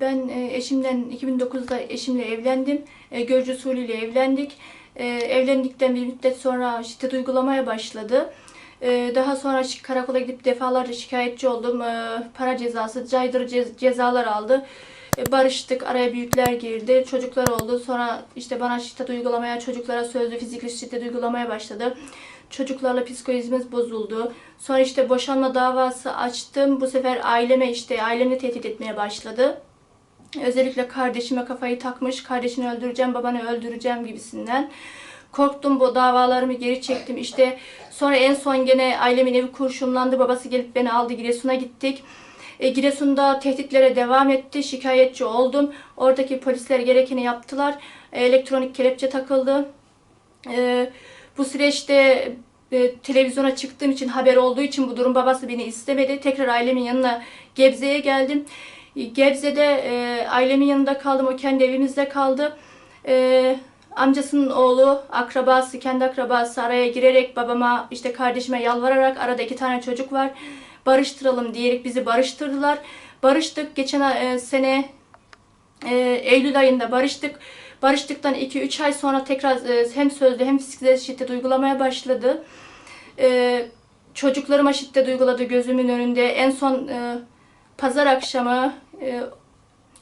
ben e, eşimden 2009'da eşimle evlendim. E, görücü usulüyle evlendik. E, evlendikten bir müddet sonra şiddet uygulamaya başladı. Daha sonra karakola gidip defalarca şikayetçi oldum. Para cezası, caydırıcı cez- cezalar aldı. Barıştık, araya büyükler girdi, çocuklar oldu. Sonra işte bana şiddet uygulamaya, çocuklara sözlü fizikli şiddet uygulamaya başladı. Çocuklarla psikolojimiz bozuldu. Sonra işte boşanma davası açtım. Bu sefer aileme işte ailemi tehdit etmeye başladı. Özellikle kardeşime kafayı takmış, kardeşini öldüreceğim, babanı öldüreceğim gibisinden. Korktum bu davalarımı geri çektim. İşte sonra en son gene ailemin evi kurşunlandı. Babası gelip beni aldı Giresun'a gittik. E, Giresun'da tehditlere devam etti. Şikayetçi oldum. Oradaki polisler gerekeni yaptılar. E, elektronik kelepçe takıldı. E, bu süreçte e, televizyona çıktığım için haber olduğu için bu durum babası beni istemedi. Tekrar ailemin yanına Gebze'ye geldim. Gebze'de e, ailemin yanında kaldım. O kendi evimizde kaldı. E, amcasının oğlu, akrabası, kendi akrabası araya girerek babama, işte kardeşime yalvararak arada iki tane çocuk var. Barıştıralım diyerek bizi barıştırdılar. Barıştık. Geçen e, sene e, Eylül ayında barıştık. Barıştıktan 2-3 ay sonra tekrar e, hem sözlü hem fiziksel şiddet uygulamaya başladı. E, çocuklarıma şiddet uyguladı gözümün önünde. En son e, pazar akşamı e,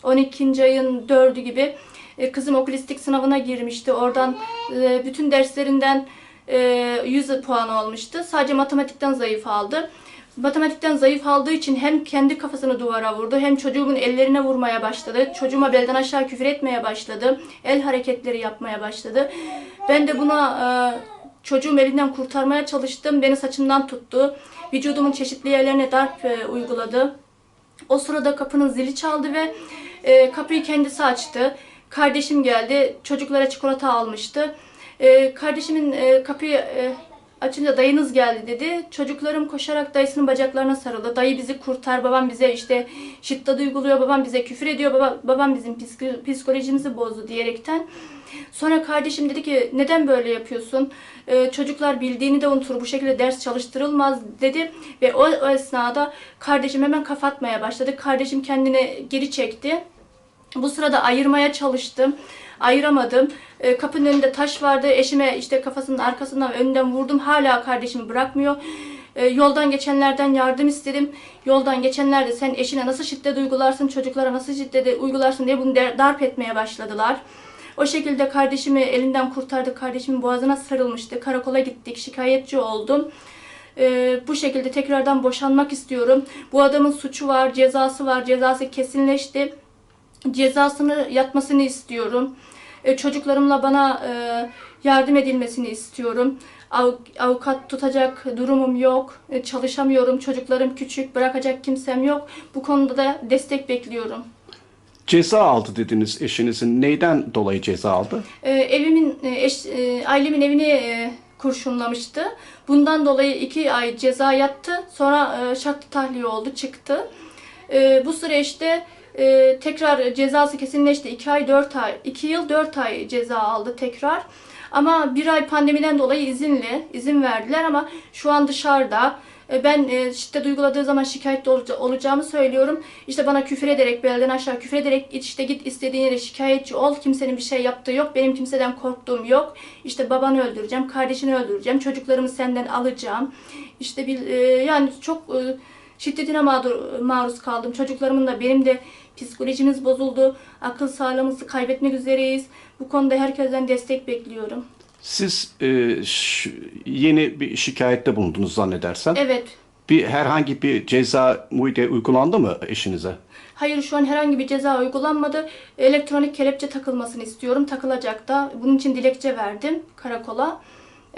12. ayın 4'ü gibi e, kızım okulistik sınavına girmişti. Oradan e, bütün derslerinden e, 100 puan olmuştu. Sadece matematikten zayıf aldı. Matematikten zayıf aldığı için hem kendi kafasını duvara vurdu hem çocuğumun ellerine vurmaya başladı. Çocuğuma belden aşağı küfür etmeye başladı. El hareketleri yapmaya başladı. Ben de buna e, çocuğum elinden kurtarmaya çalıştım. Beni saçımdan tuttu. Vücudumun çeşitli yerlerine darp e, uyguladı. O sırada kapının zili çaldı ve e, kapıyı kendisi açtı. Kardeşim geldi. Çocuklara çikolata almıştı. E, kardeşimin e, kapıyı e, açınca dayınız geldi dedi. Çocuklarım koşarak dayısının bacaklarına sarıldı. Dayı bizi kurtar, babam bize işte şiddet uyguluyor, babam bize küfür ediyor, baba, babam bizim psiko- psikolojimizi bozdu diyerekten. Sonra kardeşim dedi ki neden böyle yapıyorsun? Ee, çocuklar bildiğini de unutur, bu şekilde ders çalıştırılmaz dedi. Ve o, o esnada kardeşim hemen kafatmaya başladı. Kardeşim kendini geri çekti. Bu sırada ayırmaya çalıştım. Ayıramadım. E, kapının önünde taş vardı. Eşime işte kafasının arkasından ve önünden vurdum. Hala kardeşimi bırakmıyor. E, yoldan geçenlerden yardım istedim. Yoldan geçenler de sen eşine nasıl şiddet uygularsın, çocuklara nasıl şiddet uygularsın diye bunu darp etmeye başladılar. O şekilde kardeşimi elinden kurtardık. Kardeşimin boğazına sarılmıştı. Karakola gittik. Şikayetçi oldum. Ee, bu şekilde tekrardan boşanmak istiyorum. Bu adamın suçu var, cezası var. Cezası kesinleşti cezasını yatmasını istiyorum. E, çocuklarımla bana e, yardım edilmesini istiyorum. Av- avukat tutacak durumum yok. E, çalışamıyorum. Çocuklarım küçük. Bırakacak kimsem yok. Bu konuda da destek bekliyorum. Ceza aldı dediniz eşinizin. Neyden dolayı ceza aldı? E, evimin, e, eş, e, ailemin evini e, kurşunlamıştı. Bundan dolayı iki ay ceza yattı. Sonra e, şartlı tahliye oldu, çıktı. E, bu süreçte e, tekrar cezası kesinleşti. 2 ay 4 ay, 2 yıl 4 ay ceza aldı tekrar. Ama bir ay pandemiden dolayı izinli, izin verdiler ama şu an dışarıda. E, Ben e, şiddet uyguladığı zaman şikayetli olaca- olacağımı söylüyorum. İşte bana küfür ederek, belden aşağı küfür ederek işte git istediğin yere şikayetçi ol. Kimsenin bir şey yaptığı yok. Benim kimseden korktuğum yok. İşte babanı öldüreceğim, kardeşini öldüreceğim, çocuklarımı senden alacağım. İşte bir, e, yani çok e, şiddetine mağdur, maruz kaldım. Çocuklarımın da benim de psikolojimiz bozuldu. Akıl sağlığımızı kaybetmek üzereyiz. Bu konuda herkesten destek bekliyorum. Siz e, yeni bir şikayette bulundunuz zannedersem. Evet. Bir herhangi bir ceza muide uygulandı mı eşinize? Hayır şu an herhangi bir ceza uygulanmadı. Elektronik kelepçe takılmasını istiyorum. Takılacak da. Bunun için dilekçe verdim karakola.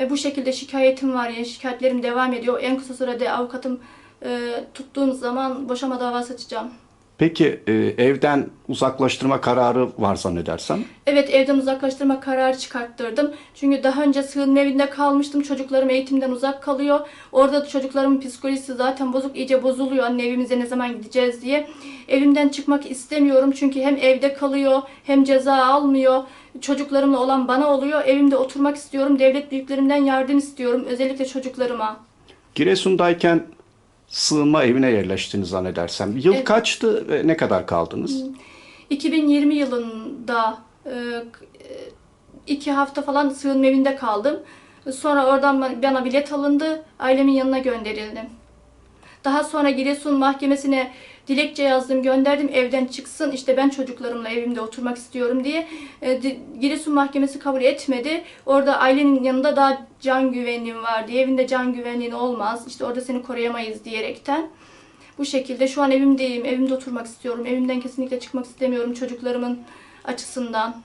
E, bu şekilde şikayetim var. Yani şikayetlerim devam ediyor. En kısa sürede avukatım e, tuttuğum zaman boşama davası açacağım. Peki e, evden uzaklaştırma kararı var zannedersem. Evet evden uzaklaştırma kararı çıkarttırdım. Çünkü daha önce sığınma evinde kalmıştım. Çocuklarım eğitimden uzak kalıyor. Orada da çocuklarımın psikolojisi zaten bozuk, iyice bozuluyor. Anne evimize ne zaman gideceğiz diye. Evimden çıkmak istemiyorum. Çünkü hem evde kalıyor hem ceza almıyor. Çocuklarımla olan bana oluyor. Evimde oturmak istiyorum. Devlet büyüklerimden yardım istiyorum. Özellikle çocuklarıma. Giresun'dayken sığınma evine yerleştiniz zannedersem. Yıl Evet. kaçtı ve ne kadar kaldınız? 2020 yılında e, iki hafta falan sığınma evinde kaldım. Sonra oradan ba- bana bilet alındı. Ailemin yanına gönderildim. Daha sonra Giresun Mahkemesi'ne dilekçe yazdım, gönderdim evden çıksın. İşte ben çocuklarımla evimde oturmak istiyorum diye. E, Giresun Mahkemesi kabul etmedi. Orada ailenin yanında daha can güvenliğim var diye. Evinde can güvenliğin olmaz. İşte orada seni koruyamayız diyerekten. Bu şekilde şu an evimdeyim. Evimde oturmak istiyorum. Evimden kesinlikle çıkmak istemiyorum çocuklarımın açısından.